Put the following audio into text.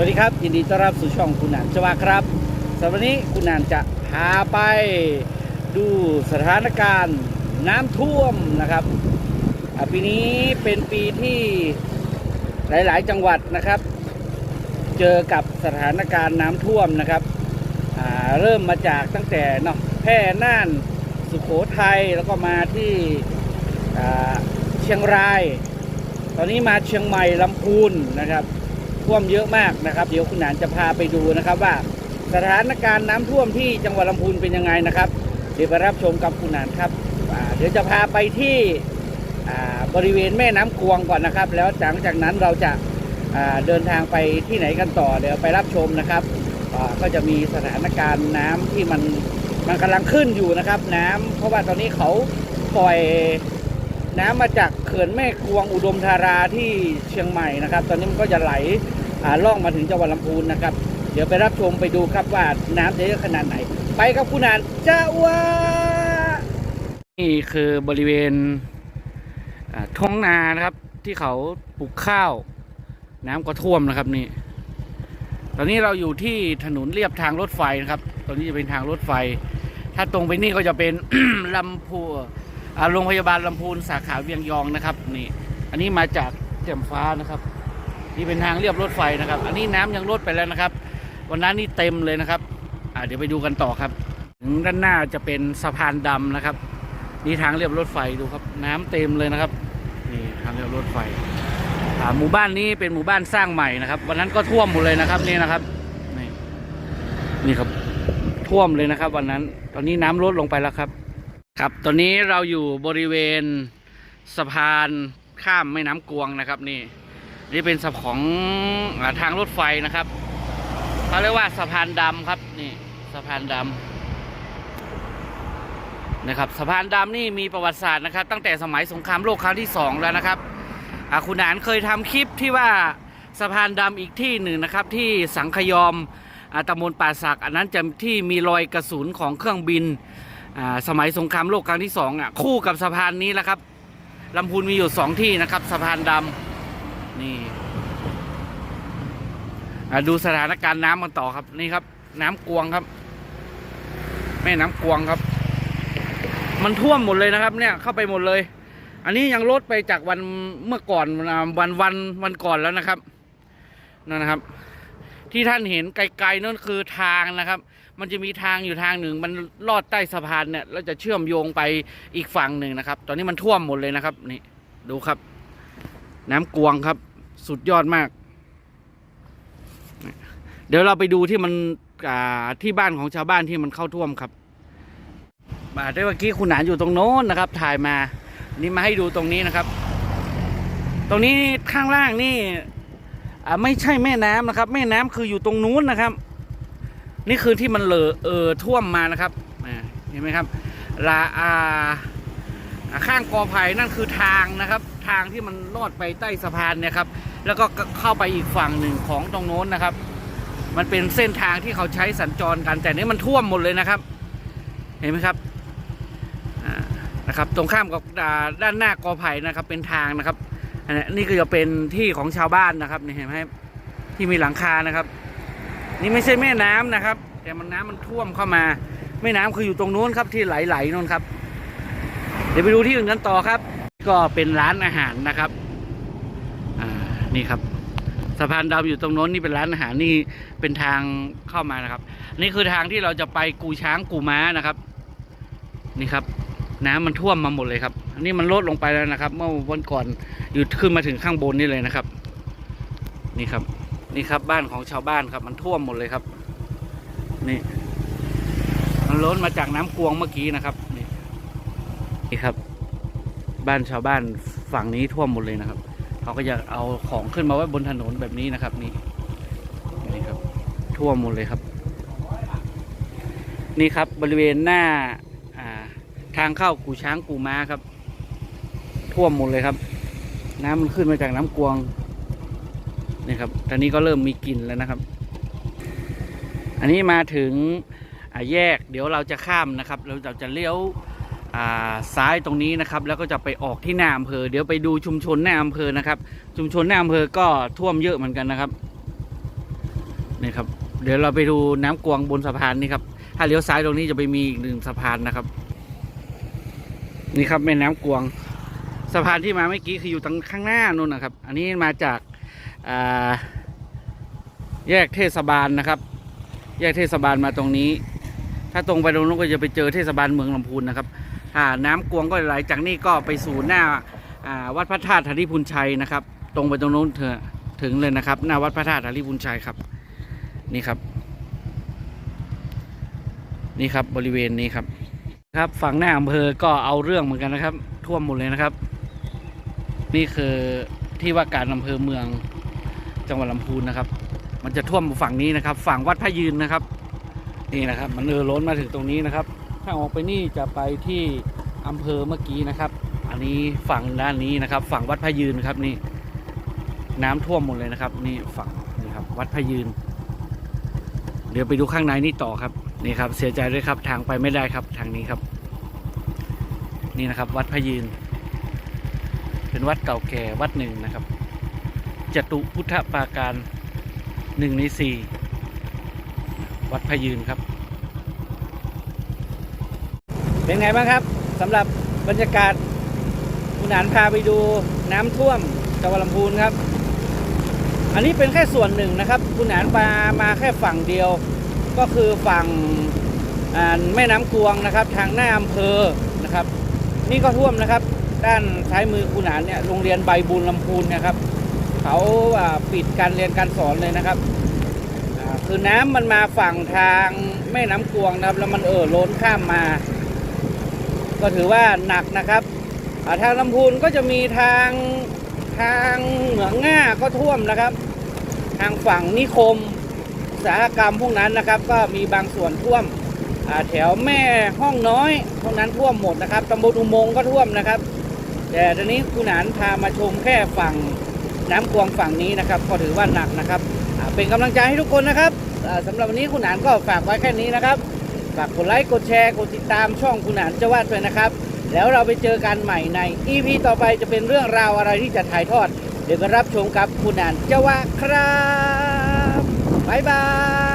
วัสดีครับ ยินดีต้อนรับสู่ช่องคุณนานชวาครับสำหรับวันนี้คุณนานจะพาไปดูสถานการณ์น้ำท่วมนะครับปีนี้เป็นปีที่หลาย ๆ จังหวัดนะครับ เจอกับสถานการณ์น้ำท่วมนะครับเริ่มมาจากตั้งแต่เนาะแพร่น่านสุขโขทัยแล้วก็มาที่เชียงราย ตอนนี้มาเชียงใหม่ลำพูนนะครับ ท่วมเยอะมากนะครับ เดี๋ยวคุณหนานจะพาไปดูนะครับว่า สถานการณ์น้ำท่วมที่จังหวัดลำพูนเป็นยังไงนะครับ เดี๋ยวไปรับชมกับคุณหนานครับเดี๋ยวจะพาไปที่บริเวณแม่น้ำกวงก่อนนะครับ แล้วหลังจากนั้นเราจะาเดินทางไปที่ไหนกันต่อเดี๋ยวไปรับชมนะครับก็จะมีสถานการณ์น้ำที่มันมันกำลังขึ้นอยู่นะครับ น้ำเพราะว่าตอนนี้เขาปล่อยน้ำมาจากเขื่อนแม่กวงอุดมธาราที่เชียงใหม่นะครับ ตอนนี้มันก็จะไหล่าล่องมาถึงจังหวัดลำพูนนะครับ เดี๋ยวไปรับชมไปดูครับว่าน้ำจะเยอะขนาดไหน ไปกับคุณนานจ้าวานี่คือบริเวณท้องนานะครับ ที่เขาปลูกข้าว น้ำก็ท่วมนะครับนี่ ตอนนี้เราอยู่ที่ถนนเรียบทางรถไฟนะครับ ตอนนี้จะเป็นทางรถไฟ ถ้าตรงไปนี่ก็จะเป็นลำพูโรงพยาบาลลำพูนสาขาเวียงยองนะครับ นี่ อันนี้มาจากแจ่มฟ้านะครับ นี่เป็นทางเรียบรถไฟนะครับ อันนี้น้ำยังลดไปแล้วนะครับ วันนั้นนี่เต็มเลยนะครับอ่าเดี๋ยวไปดูกันต่อครับ ถึงด้านหน้าจะเป็นสะพานดำนะครับ นี่ทางเรียบรถไฟดูครับ น้ำเต็มเลยนะครับนี่ทางเรียบรถไฟหมู่บ้านนี้เป็นหมู่บ้านสร้างใหม่นะครับ วันนั้นก็ท่วมหมดเลยนะครับนี่นะครับนี่นี่ครับท่วมเลยนะครับ วันนั้น ตอนนี้น้ำลดลงไปแล้วครับ ครับ ตอนนี้เราอยู่บริเวณสะพานข้ามแม่น้ำกวงนะครับ นี่ นี่เป็นสะของทางรถไฟนะครับเขาเรียกว่าสะพานดำครับนี่สะพานดำนะครับสะพานดำนี่มีประวัติศาสตร์นะครับ ตั้งแต่สมัยสงครามโลกครั้งที่สองแล้วนะครับคุณหนานเคยทำคลิปที่ว่าสะพานดำอีกที่หนึ่งนะครับ ที่สังขยอมอตำบลป่าสัก อันนั้นจะที่มีรอยกระสุนของเครื่องบินสมัยสงครามโลกครั้งที่สองอะคู่กับสะพานนี้แหละครับลำพูนมีอยู่สองที่นะครับสะพานดำ นี่ดูสถานการณ์น้ำกันต่อครับ นี่ครับ น้ำกวงครับ แม่น้ำกวงครับ มันท่วมหมดเลยนะครับ เนี่ยเข้าไปหมดเลย อันนี้ยังลดไปจากวันเมื่อก่อนวันวันวันก่อนแล้วนะครับนั่นนะครับ ที่ท่านเห็นไกลๆนั่นคือทางนะครับ มันจะมีทางอยู่ทางหนึ่ง มันลอดใต้สะพานเนี่ยแล้วจะเชื่อมโยงไปอีกฝั่งหนึ่งนะครับ ตอนนี้มันท่วมหมดเลยนะครับ นี่ดูครับ น้ำกวงครับ สุดยอดมาก เดี๋ยวเราไปดูที่มันที่บ้านของชาวบ้านที่มันเข้าท่วมครับมาด้เมื่อกี้คุณหนานอยู่ตรงโน้นนะครับ ถ่ายมา นี่มาให้ดูตรงนี้นะครับ ตรงนี้ข้างล่างนี่ไม่ใช่แม่น้ำนะครับ แม่น้ำคืออยู่ตรงนู้นนะครับ นี่คือที่มันเลอเออท่วมมานะครับเห็นไหมครับลาอาข้างกอไผ่นั่นคือทางนะครับ ทางที่มันลอดไปใต้สะพานเนี่ยครับแล้วก็เข้าไปอีกฝั่งหนึ่งของตรงโน้นนะครับ มันเป็นเส้นทางที่เขาใช้สัญจรกันแต่นี่มันท่วมหมดเลยนะครับ เห็นไหมครับนะครับตรงข้ามกับด้านหน้ากอไผ่นะครับเป็นทางนะครับอันนี้นี่ก็จะเป็นที่ของชาวบ้านนะครับนี่เห็นไหมที่มีหลังคานะครับ นี่ไม่ใช่แม่น้ำนะครับ แต่มันน้ำมันท่วมเข้ามาแม่น้ำคืออยู่ตรงนู้นครับที่ไหลๆนู่นครับ เดี๋ยวไปดูที่อื่นกันต่อครับ ก็เป็นร้านอาหารนะครับอ่านี่ครับสะพานดำอยู่ตรงโน้นนี่เป็นร้านอาหารนี่เป็นทางเข้ามานะครับ นี่คือทางที่เราจะไปกูช้างกูม้านะครับ นี่ครับ น้ำมันท่วมมาหมดเลยครับอันนี้มันลดลงไปแล้วนะครับ เมื่อวันก่อนอยู่ขึ้นมาถึงข้างบนนี่เลยนะครับ นี่ครับ นี่ครับบ้านของชาวบ้านครับ มันท่วมหมดเลยครับ นี่ มันล้นมาจากน้ำกวงเมื่อกี้นะครับ นี่นี่ครับ บ้านชาวบ้านฝั่งนี้ท่วมหมดเลยนะครับ เขาก็จะเอาของขึ้นมาไว้บนถนนแบบนี้นะครับนี่นี่ครับ ท่วมหมดเลยครับ นี่ครับบริเวณหน้าทางเข้ากูช้างกูม้าครับ ท่วมหมดเลยครับ น้ำมันขึ้นมาจากน้ำกวงนี่ครับตอนนี้ก็เริ่มมีกลิ่นแล้วนะครับ อันนี้มาถึงแยกเดี๋ยวเราจะข้ามนะครับ เราจะเลี้ยว ซ้ายตรงนี้นะครับ แล้วก็จะไปออกที่หน้าอำเภอ เดี๋ยวไปดูชุมชนหน้าอำเภอนะครับ ชุมชนหน้าอำเภอก็ท่วมเยอะเหมือนกันนะครับนี่ครับ เดี๋ยวเราไปดูน้ำกวงบนสะพานนี่ครับ ถ้าเลี้ยวซ้ายตรงนี้จะไปมีอีกหนึ่งสะพานนะครับ นี่ครับแม่น้ำกวง สะพานที่มาเมื่อกี้คืออยู่ตรงข้างหน้านู่นนะครับ อันนี้มาจากาแยกเทศบาลนะครับ แยกเทศบาลมาตรงนี้ ถ้าตรงไปตรงนู้นก็จะไปเจอเทศบาลเมืองลำพูนนะครับ ถ้าน้ำกวงก็ไหลจากนี่ก็ไปสู่หน้าอ่าวัดพระธาตุธริพุนชัยนะครับ ตรงไปตรงนู้นเถอะถึงเลยนะครับ หน้าวัดพระธาตุธริพุนชัยครับนี่ครับ นี่ครับบริเวณนี้ครับ ครับฝั่งหน้าอำเภอก็เอาเรื่องเหมือนกันนะครับ ท่วมหมดเลยนะครับ นี่คือที่ว่าการอำเภอเมืองจังหวัดลำพูนนะครับ มันจะท่วมฝั่งนี้นะครับ ฝั่งวัดพระยืนนะครับ นี่นะครับ มันเออล้นมาถึงตรงนี้นะครับ ถ้าออกไปนี่จะไปที่อำเภอเมื่อกี้นะครับ อันนี้ฝั่งด้านนี้นะครับ ฝั่งวัดพยืนครับนี่ น้ำท่วมหมดเลยนะครับ นี่ฝั่งนี่ครับ วัดพยืน เดี๋ยวไปดูข้างในนี่ต่อครับนี่ครับ เสียใจด้วยครับทางไปไม่ได้ครับทางนี้ครับ นี่นะครับ วัดพยืน เป็นวัดเก่าแก่วัดหนึ่งนะครับจตุพุทธปาการหนึ่งในสี่วัดพยืนครับ เป็นไงบ้างครับสำหรับบรรยากาศคุณหานพาไปดูน้ำท่วมจังหวัดลำพูนครับ อันนี้เป็นแค่ส่วนหนึ่งนะครับ คุณหานมามาแค่ฝั่งเดียว ก็คือฝั่งแม่น้ำกวงนะครับ ทางหน้าอำเภอนะครับ นี่ก็ท่วมนะครับ ด้านซ้ายมือคุณหานเนี่ยโรงเรียนใบบุญลำพูนเนะครับ เขาาปิดการเรียนการสอนเลยนะครับคือน้ำมันมาฝั่งทางแม่น้ำกวงนะครับ แล้วมันเอ่อล้นข้ามมา ก็ถือว่าหนักนะครับทางลำพูนก็จะมีทางทางเหมืองง่าก็ท่วมนะครับ ทางฝั่งนิคมอุตสาหกรรมพวกนั้นนะครับ ก็มีบางส่วนท่วมแถวแม่ห้องน้อยพวกนั้นท่วมหมดนะครับตำบลอุโมงก็ท่วมนะครับ แต่ตอนนี้คุณหนานพามาชมแค่ฝั่งน้ำกวงฝั่งนี้นะครับ ก็ถือว่าหนักนะครับเป็นกำลังใจให้ทุกคนนะครับสำหรับวันนี้คุณหนานก็ฝากไว้แค่นี้นะครับ ฝากกดไลค์กดแชร์กดติดตามช่องคุณหนานจะวาดด้วยนะครับ แล้วเราไปเจอกันใหม่ใน EP ต่อไปจะเป็นเรื่องราวอะไรที่จะถ่ายทอด เดี๋ยวก็รับชมกับคุณหนานจะว่าครับบ๊ายบาย